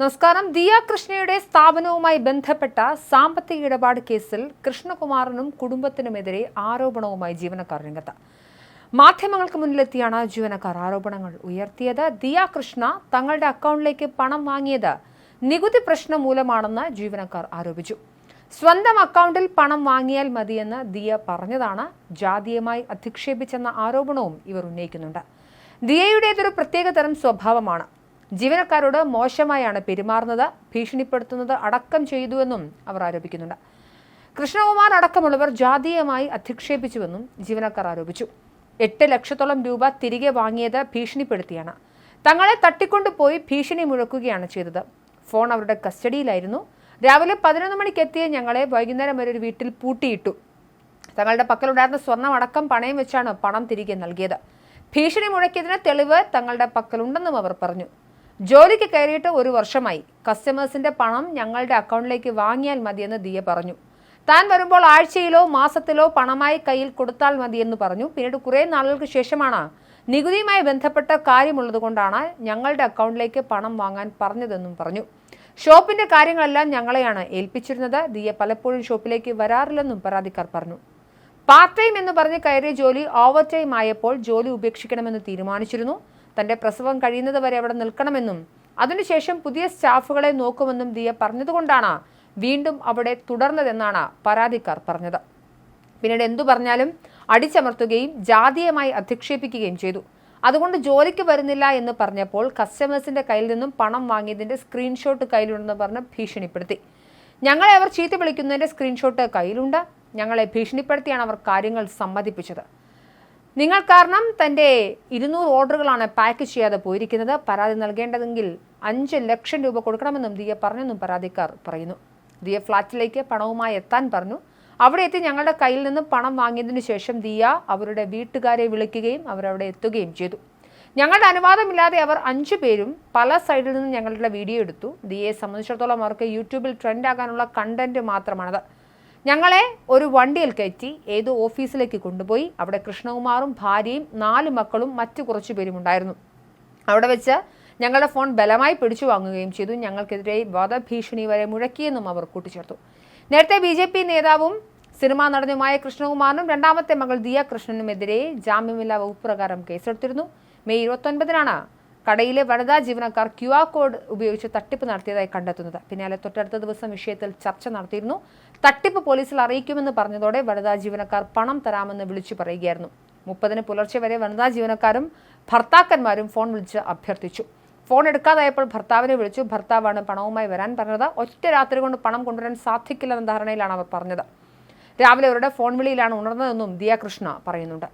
നമസ്കാരം. ദിയ കൃഷ്ണയുടെ സ്ഥാപനവുമായി ബന്ധപ്പെട്ട സാമ്പത്തിക ഇടപാട് കേസിൽ കൃഷ്ണകുമാറിനും കുടുംബത്തിനുമെതിരെ ആരോപണവുമായി ജീവനക്കാർ രംഗത്ത്. മാധ്യമങ്ങൾക്ക് മുന്നിലെത്തിയാണ് ജീവനക്കാർ ആരോപണങ്ങൾ ഉയർത്തിയത്. ദിയ കൃഷ്ണ തങ്ങളുടെ അക്കൗണ്ടിലേക്ക് പണം വാങ്ങിയത് നികുതി പ്രശ്നം മൂലമാണെന്ന് ജീവനക്കാർ ആരോപിച്ചു. സ്വന്തം അക്കൗണ്ടിൽ പണം വാങ്ങിയാൽ മതിയെന്ന് ദിയ പറഞ്ഞതാണ്. ജാതീയമായി അധിക്ഷേപിച്ചെന്ന ആരോപണവും ഇവർ ഉന്നയിക്കുന്നുണ്ട്. ദിയയുടേതൊരു പ്രത്യേകതരം സ്വഭാവമാണ്. ജീവനക്കാരോട് മോശമായാണ് പെരുമാറുന്നത് ഭീഷണിപ്പെടുത്തുന്നത് അടക്കം ചെയ്തുവെന്നും അവർ ആരോപിക്കുന്നുണ്ട്. കൃഷ്ണകുമാർ അടക്കമുള്ളവർ ജാതീയമായി അധിക്ഷേപിച്ചുവെന്നും ജീവനക്കാർ ആരോപിച്ചു. എട്ട് ലക്ഷത്തോളം രൂപ തിരികെ വാങ്ങിയത് ഭീഷണിപ്പെടുത്തിയാണ്. തങ്ങളെ തട്ടിക്കൊണ്ടുപോയി ഭീഷണി മുഴക്കുകയാണ് ചെയ്തത്. ഫോൺ അവരുടെ കസ്റ്റഡിയിലായിരുന്നു. രാവിലെ പതിനൊന്ന് മണിക്ക് എത്തിയ ഞങ്ങളെ വൈകുന്നേരം വരെ ഒരു വീട്ടിൽ പൂട്ടിയിട്ടു. തങ്ങളുടെ പക്കലുണ്ടായിരുന്ന സ്വർണം അടക്കം പണയം വെച്ചാണ് പണം തിരികെ നൽകിയത്. ഭീഷണി മുഴക്കിയതിന് തെളിവ് തങ്ങളുടെ പക്കലുണ്ടെന്നും അവർ പറഞ്ഞു. ജോലിക്ക് കയറിയിട്ട് ഒരു വർഷമായി. കസ്റ്റമേഴ്സിന്റെ പണം ഞങ്ങളുടെ അക്കൗണ്ടിലേക്ക് വാങ്ങിയാൽ മതിയെന്ന് ദിയ പറഞ്ഞു. താൻ വരുമ്പോൾ ആഴ്ചയിലോ മാസത്തിലോ പണമായി കയ്യിൽ കൊടുത്താൽ മതിയെന്ന് പറഞ്ഞു. പിന്നീട് കുറേ നാളുകൾക്ക് ശേഷമാണ് നികുതിയുമായി ബന്ധപ്പെട്ട കാര്യമുള്ളതുകൊണ്ടാണ് ഞങ്ങളുടെ അക്കൗണ്ടിലേക്ക് പണം വാങ്ങാൻ പറഞ്ഞതെന്നും പറഞ്ഞു. ഷോപ്പിന്റെ കാര്യങ്ങളെല്ലാം ഞങ്ങളെയാണ് ഏൽപ്പിച്ചിരുന്നത്. ദിയ പലപ്പോഴും ഷോപ്പിലേക്ക് വരാറില്ലെന്നും പരാതിക്കാർ പറഞ്ഞു. പാർട്ട് ടൈം എന്ന് പറഞ്ഞ് കയറിയ ജോലി ഓവർ ടൈം ആയപ്പോൾ ജോലി ഉപേക്ഷിക്കണമെന്ന് തീരുമാനിച്ചിരുന്നു. തന്റെ പ്രസവം കഴിയുന്നത് വരെ അവിടെ നിൽക്കണമെന്നും അതിനുശേഷം പുതിയ സ്റ്റാഫുകളെ നോക്കുമെന്നും ദിയ പറഞ്ഞതുകൊണ്ടാണ് വീണ്ടും അവിടെ തുടർന്നതെന്നാണ് പരാതിക്കാർ പറഞ്ഞത്. പിന്നീട് എന്തു പറഞ്ഞാലും അടിച്ചമർത്തുകയും ജാതീയമായി അധിക്ഷേപിക്കുകയും ചെയ്തു. അതുകൊണ്ട് ജോലിക്ക് വരുന്നില്ല എന്ന് പറഞ്ഞപ്പോൾ കസ്റ്റമേഴ്സിന്റെ കയ്യിൽ നിന്നും പണം വാങ്ങിയതിന്റെ സ്ക്രീൻഷോട്ട് കയ്യിലുണ്ടെന്ന് പറഞ്ഞ് ഭീഷണിപ്പെടുത്തി. ഞങ്ങളെ അവർ ചീത്ത വിളിക്കുന്നതിന്റെ സ്ക്രീൻഷോട്ട് കയ്യിലുണ്ട്. ഞങ്ങളെ ഭീഷണിപ്പെടുത്തിയാണ് അവർ കാര്യങ്ങൾ സമ്മതിപ്പിച്ചത്. നിങ്ങൾ കാരണം തന്റെ ഇരുന്നൂറ് ഓർഡറുകളാണ് പാക്ക് ചെയ്യാതെ പോയിരിക്കുന്നത്. പരാതി നൽകേണ്ടതെങ്കിൽ അഞ്ച് ലക്ഷം രൂപ കൊടുക്കണമെന്നും ദിയ പറഞ്ഞെന്നും പരാതിക്കാർ പറയുന്നു. ദിയ ഫ്ളാറ്റിലേക്ക് പണവുമായി എത്താൻ പറഞ്ഞു. അവിടെ എത്തി ഞങ്ങളുടെ കയ്യിൽ നിന്ന് പണം വാങ്ങിയതിനു ശേഷം ദിയ അവരുടെ വീട്ടുകാരെ വിളിക്കുകയും അവരവിടെ എത്തുകയും ചെയ്തു. ഞങ്ങളുടെ അനുവാദമില്ലാതെ അവർ അഞ്ചു പേരും പല സൈഡിൽ നിന്ന് ഞങ്ങളുടെ വീഡിയോ എടുത്തു. ദിയയെ സംബന്ധിച്ചിടത്തോളം അവർക്ക് യൂട്യൂബിൽ ട്രെൻഡ് ആകാനുള്ള കണ്ടന്റ് മാത്രമാണത്. ഞങ്ങളെ ഒരു വണ്ടിയിൽ കയറ്റി ഏതോ ഓഫീസിലേക്ക് കൊണ്ടുപോയി. അവിടെ കൃഷ്ണകുമാറും ഭാര്യയും നാല് മക്കളും മറ്റു കുറച്ചു പേരും ഉണ്ടായിരുന്നു. അവിടെ വെച്ച് ഞങ്ങളുടെ ഫോൺ ബലമായി പിടിച്ചു വാങ്ങുകയും ചെയ്തു. ഞങ്ങൾക്കെതിരെ വധഭീഷണി വരെ മുഴക്കിയെന്നും അവർ കൂട്ടിച്ചേർത്തു. നേരത്തെ ബി ജെ പി നേതാവും സിനിമാ നടനുമായ കൃഷ്ണകുമാറിനും രണ്ടാമത്തെ മകൾ ദിയ കൃഷ്ണനുമെതിരെ ജാമ്യമില്ലാ വകുപ്പ് പ്രകാരം കേസെടുത്തിരുന്നു. മെയ് ഇരുപത്തൊൻപതിനാണ് കടയിലെ വനിതാ ജീവനക്കാർ ക്യു ആർ കോഡ് ഉപയോഗിച്ച് തട്ടിപ്പ് നടത്തിയതായി കണ്ടെത്തുന്നത്. പിന്നാലെ തൊട്ടടുത്ത ദിവസം വിഷയത്തിൽ ചർച്ച നടത്തിയിരുന്നു. തട്ടിപ്പ് പോലീസിൽ അറിയിക്കുമെന്ന് പറഞ്ഞതോടെ വനിതാ ജീവനക്കാർ പണം തരാമെന്ന് വിളിച്ചു പറയുകയായിരുന്നു. മുപ്പതിന് പുലർച്ചെ വരെ വനിതാ ജീവനക്കാരും ഭർത്താക്കന്മാരും ഫോൺ വിളിച്ച് അഭ്യർത്ഥിച്ചു. ഫോൺ എടുക്കാതായപ്പോൾ ഭർത്താവിനെ വിളിച്ചു. ഭർത്താവാണ് പണവുമായി വരാൻ പറഞ്ഞത്. ഒറ്റ രാത്രി കൊണ്ട് പണം കൊണ്ടുവരാൻ സാധിക്കില്ലെന്ന ധാരണയിലാണ് അവർ പറഞ്ഞത്. രാവിലെ അവരുടെ ഫോൺ വിളിയിലാണ് ഉണർന്നതെന്നും ദിയാകൃഷ്ണ പറയുന്നുണ്ട്.